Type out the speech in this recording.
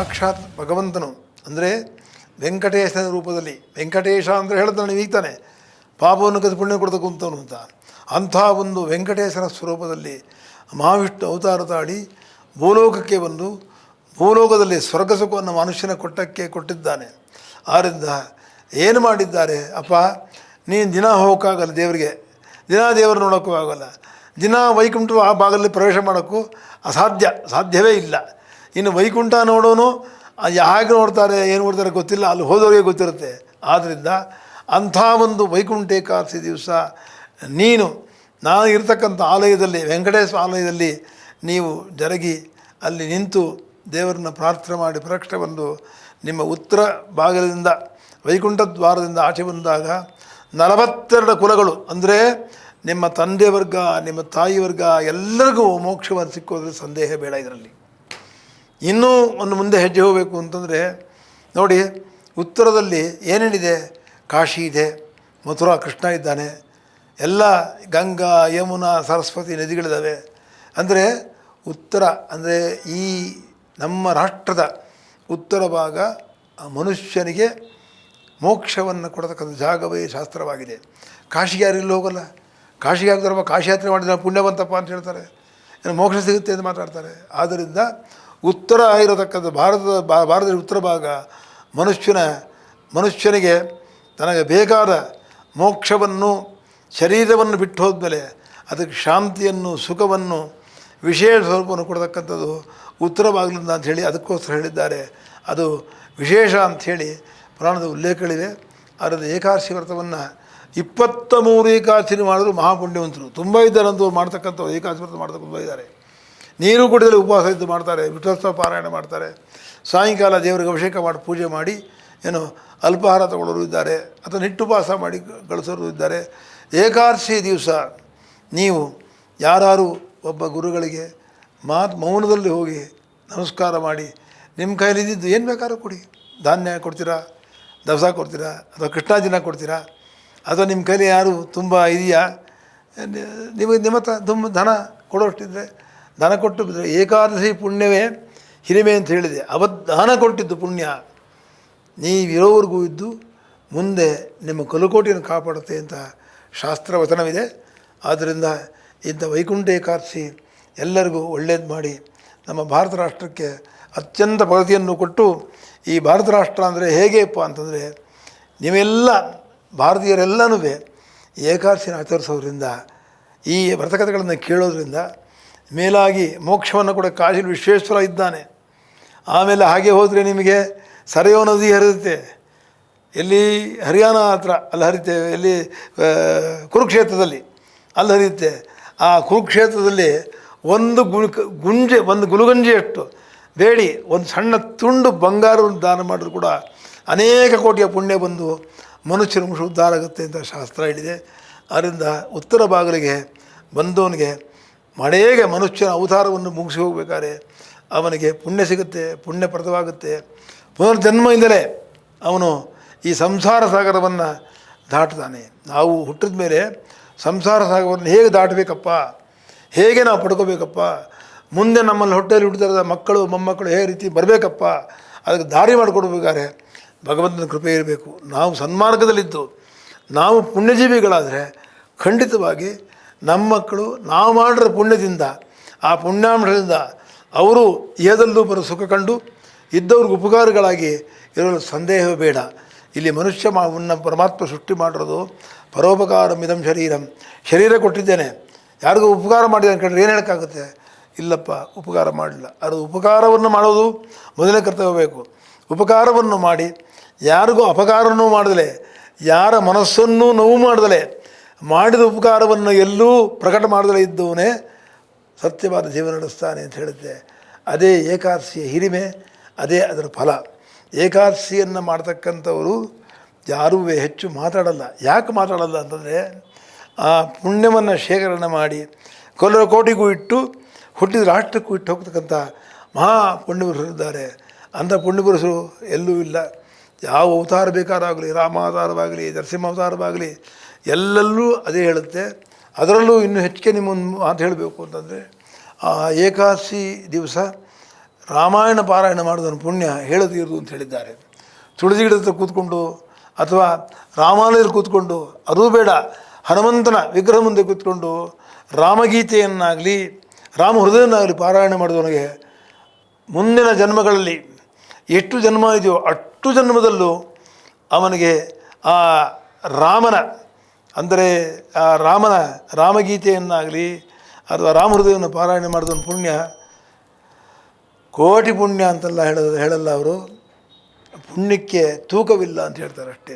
ಸಾಕ್ಷಾತ್ ಭಗವಂತನು, ಅಂದರೆ ವೆಂಕಟೇಶನ ರೂಪದಲ್ಲಿ, ವೆಂಕಟೇಶ ಅಂದರೆ ಹೇಳ್ತಾನೆ ಈಗ್ತಾನೆ, ಪಾಪವನ್ನು ಕದ್ದು ಪುಣ್ಯ ಕೊಡ್ತಕ್ಕಂಥವನು ಅಂತ. ಅಂಥ ಒಂದು ವೆಂಕಟೇಶನ ಸ್ವರೂಪದಲ್ಲಿ ಮಹಾವಿಷ್ಣು ಅವತಾರ ತಾಳಿ ಭೂಲೋಕಕ್ಕೆ ಬಂದು, ಭೂಲೋಕದಲ್ಲಿ ಸ್ವರ್ಗ ಸುಖವನ್ನು ಮನುಷ್ಯನ ಕೊಟ್ಟಕ್ಕೆ ಕೊಟ್ಟಿದ್ದಾನೆ. ಆದ್ದರಿಂದ ಏನು ಮಾಡಿದ್ದಾರೆ? ಅಪ್ಪ, ನೀನು ದಿನ ಹೋಗೋಕ್ಕಾಗಲ್ಲ ದೇವರಿಗೆ. ದಿನ ದೇವರು ನೋಡೋಕ್ಕೂ ಆಗೋಲ್ಲ. ದಿನ ವೈಕುಂಠ ಆ ಭಾಗದಲ್ಲಿ ಪ್ರವೇಶ ಮಾಡೋಕ್ಕೂ ಅಸಾಧ್ಯ, ಸಾಧ್ಯವೇ ಇಲ್ಲ. ಇನ್ನು ವೈಕುಂಠ ನೋಡೋನು ಹೇಗೆ ನೋಡ್ತಾರೆ, ಏನು ನೋಡ್ತಾರೆ ಗೊತ್ತಿಲ್ಲ, ಅಲ್ಲಿ ಹೋದವರಿಗೆ ಗೊತ್ತಿರುತ್ತೆ. ಆದ್ದರಿಂದ ಅಂಥ ಒಂದು ವೈಕುಂಠ ಏಕಾದಶಿ ದಿವಸ ನೀನು, ನಾನು ಇರತಕ್ಕಂಥ ಆಲಯದಲ್ಲಿ ವೆಂಕಟೇಶ್ವರ ಆಲಯದಲ್ಲಿ ನೀವು ಜರಗಿ ಅಲ್ಲಿ ನಿಂತು ದೇವರನ್ನ ಪ್ರಾರ್ಥನೆ ಮಾಡಿ ಪ್ರಕ್ಷೆ ಬಂದು ನಿಮ್ಮ ಉತ್ತರ ಭಾಗದಿಂದ, ವೈಕುಂಠ ದ್ವಾರದಿಂದ ಆಚೆ ಬಂದಾಗ ನಲವತ್ತೆರಡು ಕುಲಗಳು, ಅಂದರೆ ನಿಮ್ಮ ತಂದೆ ವರ್ಗ, ನಿಮ್ಮ ತಾಯಿ ವರ್ಗ, ಎಲ್ಲರಿಗೂ ಮೋಕ್ಷವನ್ನು ಸಿಕ್ಕೋದ್ರೆ ಸಂದೇಹ ಬೇಡ ಇದರಲ್ಲಿ. ಇನ್ನೂ ಒಂದು ಮುಂದೆ ಹೆಜ್ಜೆ ಹೋಗಬೇಕು ಅಂತಂದರೆ, ನೋಡಿ, ಉತ್ತರದಲ್ಲಿ ಏನೇನಿದೆ? ಕಾಶಿ ಇದೆ, ಮಥುರಾ ಕೃಷ್ಣ ಇದ್ದಾನೆ, ಎಲ್ಲ ಗಂಗಾ, ಯಮುನಾ, ಸರಸ್ವತಿ ನದಿಗಳಿದ್ದಾವೆ. ಅಂದರೆ ಉತ್ತರ, ಅಂದರೆ ಈ ನಮ್ಮ ರಾಷ್ಟ್ರದ ಉತ್ತರ ಭಾಗ ಮನುಷ್ಯನಿಗೆ ಮೋಕ್ಷವನ್ನು ಕೊಡತಕ್ಕಂಥ ಜಾಗವೇ ಶಾಸ್ತ್ರವಾಗಿದೆ. ಕಾಶಿಗೆ ಯಾರಿಲ್ಲ ಹೋಗಲ್ಲ. ಕಾಶಿಗೆ ಆಗ್ತಾರಪ್ಪ ಕಾಶಿ ಯಾತ್ರೆ ಮಾಡಿದ್ರೆ ಪುಣ್ಯವಂತಪ್ಪ ಅಂತ ಹೇಳ್ತಾರೆ. ಏನು ಮೋಕ್ಷ ಸಿಗುತ್ತೆ ಅಂತ ಮಾತಾಡ್ತಾರೆ. ಆದ್ದರಿಂದ ಉತ್ತರ ಆಗಿರತಕ್ಕಂಥ ಭಾರತದ ಭಾರತದ ಉತ್ತರ ಭಾಗ ಮನುಷ್ಯನ, ಮನುಷ್ಯನಿಗೆ ತನಗೆ ಬೇಕಾದ ಮೋಕ್ಷವನ್ನು, ಶರೀರವನ್ನು ಬಿಟ್ಟು ಹೋದ್ಮೇಲೆ ಅದಕ್ಕೆ ಶಾಂತಿಯನ್ನು, ಸುಖವನ್ನು, ವಿಶೇಷ ಸ್ವರೂಪವನ್ನು ಕೊಡತಕ್ಕಂಥದ್ದು ಉತ್ತರ ಭಾಗದಿಂದ ಅಂಥೇಳಿ ಅದಕ್ಕೋಸ್ಕರ ಹೇಳಿದ್ದಾರೆ. ಅದು ವಿಶೇಷ ಅಂಥೇಳಿ ಪುರಾಣದ ಉಲ್ಲೇಖಗಳಿವೆ. ಅದರ ಏಕಾದಶಿ ವ್ರತವನ್ನು ಇಪ್ಪತ್ತ ಮೂರು ಏಕಾದಶಿ ಮಾಡಿದ್ರು ಮಹಾಪುಣ್ಯವಂತರು. ತುಂಬ ಇದ್ದಾರೆ ಅಂತ ಮಾಡ್ತಕ್ಕಂಥವ್ರು, ಏಕಾದಶಿ ವ್ರತ ಮಾಡ್ತಕ್ಕಂಥ ಇದ್ದಾರೆ. ನೀರು ಕುಡಿದಲ್ಲಿ ಉಪವಾಸ ಇದ್ದು ಮಾಡ್ತಾರೆ ವಿಠೋತ್ಸವ ಪಾರಾಯಣ ಮಾಡ್ತಾರೆ. ಸಾಯಂಕಾಲ ದೇವರಿಗೆ ಅಭಿಷೇಕ ಮಾಡಿ ಪೂಜೆ ಮಾಡಿ, ಏನು ಅಲ್ಪಾಹಾರ ತಗೊಳ್ಳೋರು ಇದ್ದಾರೆ, ಅಥವಾ ನಿಟ್ಟುಪವಾಸ ಮಾಡಿ ಗಳಿಸೋರು ಇದ್ದಾರೆ. ಏಕಾದಶಿ ದಿವಸ ನೀವು ಯಾರು ಒಬ್ಬ ಗುರುಗಳಿಗೆ ಮಾತು, ಮೌನದಲ್ಲಿ ಹೋಗಿ ನಮಸ್ಕಾರ ಮಾಡಿ, ನಿಮ್ಮ ಕೈಲಿದ್ದು ಏನು ಬೇಕಾದ್ರೂ ಕೊಡಿ. ಧಾನ್ಯ ಕೊಡ್ತೀರಾ, ದವಸ ಕೊಡ್ತೀರಾ, ಅಥವಾ ಕೃಷ್ಣಾಜಿನ ಕೊಡ್ತೀರಾ, ಅಥವಾ ನಿಮ್ಮ ಕೈಲಿ ಯಾರು ತುಂಬ ಇದೆಯಾ ನಿಮಗೆ ನಿಮ್ಮ ಹತ್ರ ತುಂಬ ಧನ ಕೊಡೋಷ್ಟಿದ್ರೆ ಧನ ಕೊಟ್ಟು ಏಕಾದಶಿ ಪುಣ್ಯವೇ ಹಿರಿಮೆ ಅಂತ ಹೇಳಿದೆ. ಅವ ದಾನ ಕೊಟ್ಟಿದ್ದು ಪುಣ್ಯ. ನೀವಿರೋವರೆಗೂ ಇದ್ದು ಮುಂದೆ ನಿಮ್ಮ ಕಲುಕೋಟಿಯನ್ನು ಕಾಪಾಡುತ್ತೆ ಅಂತ ಶಾಸ್ತ್ರ ವಚನವಿದೆ. ಆದ್ದರಿಂದ ಇಂಥ ವೈಕುಂಠ ಏಕಾದಶಿ ಎಲ್ಲರಿಗೂ ಒಳ್ಳೇದು ಮಾಡಿ ನಮ್ಮ ಭಾರತ ರಾಷ್ಟ್ರಕ್ಕೆ ಅತ್ಯಂತ ಪ್ರಗತಿಯನ್ನು ಕೊಟ್ಟು ಈ ಭಾರತ ರಾಷ್ಟ್ರ ಅಂದರೆ ಹೇಗೆಪ್ಪ ಅಂತಂದರೆ ನೀವೆಲ್ಲ ಭಾರತೀಯರೆಲ್ಲನೂ ಏಕಾದಶಿನ ಆಚರಿಸೋದ್ರಿಂದ ಈ ವ್ರತಕಥೆಗಳನ್ನು ಕೇಳೋದ್ರಿಂದ ಮೇಲಾಗಿ ಮೋಕ್ಷವನ್ನು ಕೂಡ ಕಾಶಿ ವಿಶ್ವೇಶ್ವರ ಇದ್ದಾನೆ ಆಮೇಲೆ ಹಾಗೆ ಹೋದರೆ ನಿಮಗೆ ಸರಯೋ ನದಿ ಹರಿಯುತ್ತೆ. ಎಲ್ಲಿ ಹರಿಯಾಣ ಹತ್ರ ಅಲ್ಲಿ ಹರಿತೇವೆ ಎಲ್ಲಿ ಕುರುಕ್ಷೇತ್ರದಲ್ಲಿ ಅಲ್ಲಿ ಹರಿಯುತ್ತೆ. ಆ ಕುರುಕ್ಷೇತ್ರದಲ್ಲಿ ಒಂದು ಗುಳ್ ಗುಂಜೆ, ಒಂದು ಗುಲುಗಂಜಿಯಷ್ಟು ಬೇಡಿ, ಒಂದು ಸಣ್ಣ ತುಂಡು ಬಂಗಾರವನ್ನು ದಾನ ಮಾಡಿದ್ರು ಕೂಡ ಅನೇಕ ಕೋಟಿಯ ಪುಣ್ಯ ಬಂದು ಮನುಷ್ಯನ ಉದ್ಧಾರ ಆಗುತ್ತೆ ಅಂತ ಶಾಸ್ತ್ರ ಹೇಳಿದೆ. ಆದ್ದರಿಂದ ಉತ್ತರ ಬಾಗಿಲಿಗೆ ಬಂದವನಿಗೆ ಮಳೆಗೆ ಮನುಷ್ಯನ ಅವತಾರವನ್ನು ಮುಗಿಸಿ ಹೋಗಬೇಕಾದ್ರೆ ಅವನಿಗೆ ಪುಣ್ಯ ಸಿಗುತ್ತೆ ಪುಣ್ಯಪ್ರದವಾಗುತ್ತೆ ಪುನರ್ಜನ್ಮದಿಂದಲೇ ಅವನು ಈ ಸಂಸಾರ ಸಾಗರವನ್ನು ದಾಟ್ತಾನೆ. ನಾವು ಹುಟ್ಟಿದ ಮೇಲೆ ಸಂಸಾರ ಸಾಗರವನ್ನು ಹೇಗೆ ದಾಟಬೇಕಪ್ಪ? ಹೇಗೆ ನಾವು ಪಡ್ಕೋಬೇಕಪ್ಪ? ಮುಂದೆ ನಮ್ಮಲ್ಲಿ ಹೊಟ್ಟೆಯಲ್ಲಿ ಹುಟ್ಟಿದ ಮಕ್ಕಳು, ಮೊಮ್ಮಕ್ಕಳು ಹೇಗೆ ರೀತಿ ಬರಬೇಕಪ್ಪ? ಅದಕ್ಕೆ ದಾರಿ ಮಾಡಿಕೊಡ್ಬೇಕಾದ್ರೆ ಭಗವಂತನ ಕೃಪೆ ಇರಬೇಕು. ನಾವು ಸನ್ಮಾರ್ಗದಲ್ಲಿದ್ದು, ನಾವು ಪುಣ್ಯಜೀವಿಗಳಾದರೆ ಖಂಡಿತವಾಗಿ ನಮ್ಮ ಮಕ್ಕಳು ನಾವು ಮಾಡಿರೋ ಪುಣ್ಯದಿಂದ, ಆ ಪುಣ್ಯಾಂಶದಿಂದ ಅವರು ಏದಲ್ಲೂ ಬರೋ ಸುಖ ಕಂಡು ಇದ್ದವ್ರಿಗೆ ಉಪಕಾರಗಳಾಗಿ ಇರಲು ಸಂದೇಹ ಬೇಡ. ಇಲ್ಲಿ ಮನುಷ್ಯ ಮಾವನ್ನ ಪರಮಾತ್ಮ ಸೃಷ್ಟಿ ಮಾಡಿರೋದು ಪರೋಪಕಾರ ಮಿದಂ ಶರೀರಂ. ಶರೀರ ಕೊಟ್ಟಿದ್ದೇನೆ. ಯಾರಿಗೂ ಉಪಕಾರ ಮಾಡಿದ್ದಾನೆ ಕಂಡ್ರೆ ಏನು ಹೇಳೋಕ್ಕಾಗುತ್ತೆ? ಇಲ್ಲಪ್ಪ, ಉಪಕಾರ ಮಾಡಲಿಲ್ಲ ಅದು ಉಪಕಾರವನ್ನು ಮಾಡೋದು ಮೊದಲನೇ ಕರ್ತವ್ಯ ಬೇಕು. ಉಪಕಾರವನ್ನು ಮಾಡಿ, ಯಾರಿಗೂ ಅಪಕಾರವನ್ನೂ ಮಾಡದಲೆ, ಯಾರ ಮನಸ್ಸನ್ನು ನೋವು ಮಾಡದಲೆ ಮಾಡಿದ ಉಪಕಾರವನ್ನು ಎಲ್ಲೂ ಪ್ರಕಟ ಮಾಡದಲ್ಲೇ ಇದ್ದವನೇ ಸತ್ಯವಾದ ಜೀವನ ನಡೆಸ್ತಾನೆ ಅಂತ ಹೇಳುತ್ತೆ ಅದೇ ಏಕಾದಶಿಯ ಹಿರಿಮೆ, ಅದೇ ಅದರ ಫಲ. ಏಕಾದಶಿಯನ್ನು ಮಾಡ್ತಕ್ಕಂಥವರು ಯಾರೂ ಹೆಚ್ಚು ಮಾತಾಡಲ್ಲ. ಯಾಕೆ ಮಾತಾಡಲ್ಲ ಅಂತಂದರೆ ಆ ಪುಣ್ಯವನ್ನು ಶೇಖರಣೆ ಮಾಡಿ ಕೊಲ್ಲರ ಕೋಟಿಗೂ ಇಟ್ಟು ಹುಟ್ಟಿದ ರಾಷ್ಟ್ರಕ್ಕೂ ಇಟ್ಟು ಹೋಗ್ತಕ್ಕಂಥ ಮಹಾ ಪುಣ್ಯಪುರುಷರಿದ್ದಾರೆ ಅಂಥ ಪುಣ್ಯಪುರುಷರು ಎಲ್ಲೂ ಇಲ್ಲ. ಯಾವ ಅವತಾರ ಬೇಕಾದಾಗಲಿ ರಾಮ ಅವತಾರವಾಗಲಿ ನರಸಿಂಹ ಅವತಾರವಾಗಲಿ ಎಲ್ಲೆಲ್ಲೂ ಅದೇ ಹೇಳುತ್ತೆ. ಅದರಲ್ಲೂ ಇನ್ನೂ ಹೆಚ್ಚಿಗೆ ನಿಮ್ಮೊಂದು ಮಾತು ಹೇಳಬೇಕು ಅಂತಂದರೆ, ಆ ಏಕಾದಶಿ ದಿವಸ ರಾಮಾಯಣ ಪಾರಾಯಣ ಮಾಡೋದನ್ನು ಪುಣ್ಯ ಹೇಳದಿರುವುದು ಅಂತ ಹೇಳಿದ್ದಾರೆ. ತುಳಸಿ ಗಿಡದ ಕೂತ್ಕೊಂಡು ಅಥವಾ ರಾಮಾಲಯದಲ್ಲಿ ಕೂತ್ಕೊಂಡು, ಅದೂ ಬೇಡ, ಹನುಮಂತನ ವಿಗ್ರಹ ಮುಂದೆ ಕೂತ್ಕೊಂಡು ರಾಮಗೀತೆಯನ್ನಾಗಲಿ, ರಾಮ ಹೃದಯನಾಗಲಿ ಪಾರಾಯಣ ಮಾಡಿದವನಿಗೆ ಮುಂದಿನ ಜನ್ಮಗಳಲ್ಲಿ ಎಷ್ಟು ಜನ್ಮ ಇದೆಯೋ ಅಷ್ಟು ಜನ್ಮದಲ್ಲೂ ಅವನಿಗೆ ಆ ರಾಮನ ಅಂದರೆ ಆ ರಾಮನ, ರಾಮಗೀತೆಯನ್ನಾಗಲಿ ಅಥವಾ ರಾಮ ಹೃದಯವನ್ನು ಮಾಡಿದ ಒಂದು ಪುಣ್ಯ, ಕೋಟಿ ಪುಣ್ಯ ಅಂತೆಲ್ಲ ಹೇಳ ಹೇಳಲ್ಲ ಅವರು. ಪುಣ್ಯಕ್ಕೆ ತೂಕವಿಲ್ಲ ಅಂತ ಹೇಳ್ತಾರೆ ಅಷ್ಟೇ